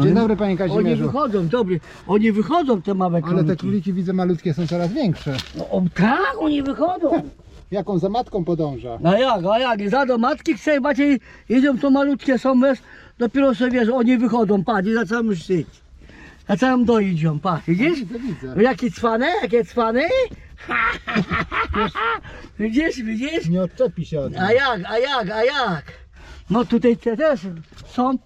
Dzień dobry panie Oni Kazimierzu. wychodzą, dobry. Oni wychodzą, te małe Ale króliki. te króliki widzę malutkie są coraz większe. No, o, tak, oni wychodzą. Jaką za matką podąża? No jak, a jak, za do matki chce, macie, jedzią to malutkie są, wiesz, dopiero sobie wiesz, oni wychodzą, patrz, i zaczynam szyć. Zaczynam doić ją, patrz, widzisz? Widzę, widzę. No jakie cwane, jakie cwane? widzisz, widzisz? Nie odczepi się od nich. A jak, a jak, a jak? No tutaj te też są,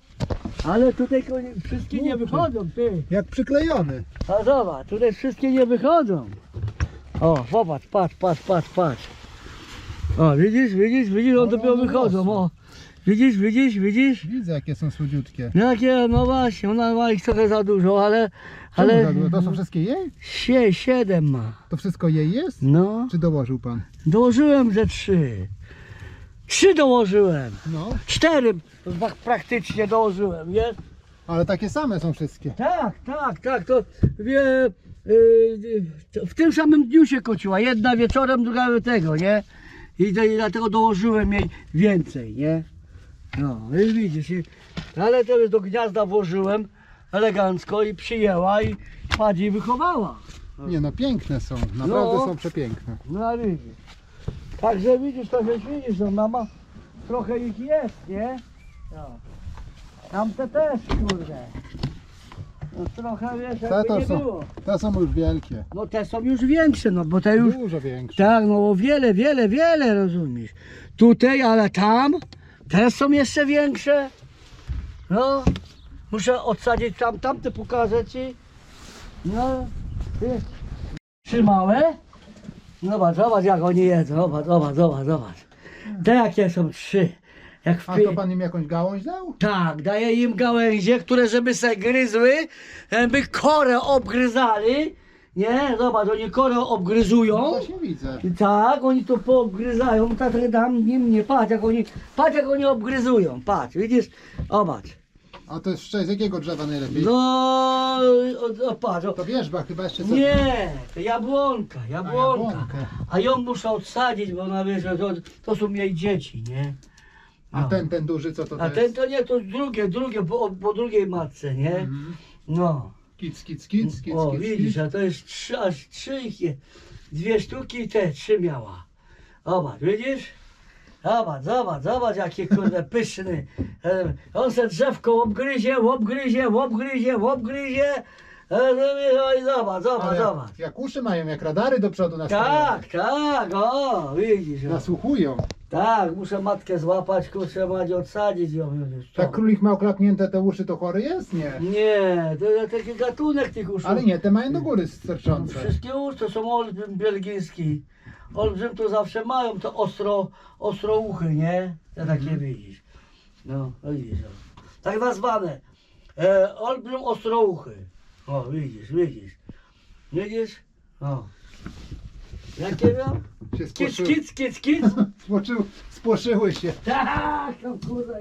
ale tutaj wszystkie nie wychodzą, ty. Jak przyklejony. A zobacz, tutaj wszystkie nie wychodzą. O, popatrz, patrz, patrz, patrz, patrz. O, widzisz, widzisz, widzisz, Ale dopiero one wychodzą, rosną. o. Widzisz, widzisz, widzisz? Widzę jakie są słodziutkie. Jakie, no właśnie, ona ma ich trochę za dużo, ale, Ale... ale To są wszystkie jej? sie, siedem ma. To wszystko jej jest? No, Czy dołożył pan? dołożyłem ze trzy. Trzy dołożyłem. No. Cztery tak praktycznie dołożyłem, wiesz? Ale takie same są wszystkie. Tak, tak, tak, to wie, yy, to w tym samym dniu się kociła, jedna wieczorem, druga tego, nie? I, to, i dlatego dołożyłem jej więcej, nie? No, i widzisz, i, ale to już do gniazda włożyłem elegancko i przyjęła i patrz i wychowała. Nie no, piękne są. Naprawdę No. są przepiękne. No a widzisz. Także widzisz, to wiesz, widzisz, no mama, trochę ich jest, nie? No. Tamte też, kurde. No trochę wiesz, Te jakby to nie są, było. te są już wielkie. No te są już większe, no bo te już, Dużo większe. tak, no o wiele, wiele, wiele, rozumiesz. Tutaj, ale tam, te są jeszcze większe. No, muszę odsadzić tam, tamte pokażę ci. No, wiesz, trzy małe. Zobacz, zobacz jak oni jedzą, zobacz, zobacz, zobacz, zobacz. Te jakie są trzy. Jak w A to pan im jakąś gałąź dał? tak, daję im gałęzie, które żeby se gryzły, by korę obgryzali. Nie, zobacz, oni korę obgryzują. No właśnie widzę. I Tak, oni to poobgryzają, tak dam nim nie, patrz jak oni, patrz jak oni obgryzują, patrz, widzisz, zobacz. A to jest z jakiego drzewa najlepiej? No, o, o, patrz, o. To wierzba chyba jeszcze co? nie, to jabłonka, A, jabłonka. A ją muszę odsadzić, bo ona wiesz, że to, to są jej dzieci, nie? A No. ten, ten duży co to, A ten to nie, to drugie, drugie, po, po drugiej matce, nie? Mhm. No. Kic, kic, kic, kic, O, kic, widzisz, kic. a to jest trzy, aż trzy dwie sztuki i te trzy miała. Zobacz, widzisz? Zobacz, zobacz, zobacz jakie kurde pyszny. E, On se drzewko obgryzie, obgryzie, obgryzie, obgryzie. E? Oj, zobacz, zobacz, Ale zobacz. jak, uszy mają, jak radary do przodu nastawione. Tak, tak, o, widzisz. o. Nasłuchują. Tak, muszę matkę złapać, kurczę, macie odsadzić ją. wiesz, co? Jak królik ma oklapnięte te uszy, to chory jest? Nie. Nie, to jest taki gatunek tych uszu. Ale nie, te mają do góry sterczące. Wszystkie uszy to są olbrzym belgijski. Olbrzym to zawsze mają to ostro, ostro uchy, nie? Te takie widzisz. No, no widzisz. No. Tak nazwane. E, olbrzym ostrouchy. O, widzisz, widzisz. Widzisz? O. Jakie miał? Się Kic, spłoszyły. kic, kic, kic. Spłoczył, spłoszyły się. Tak, to kurwa.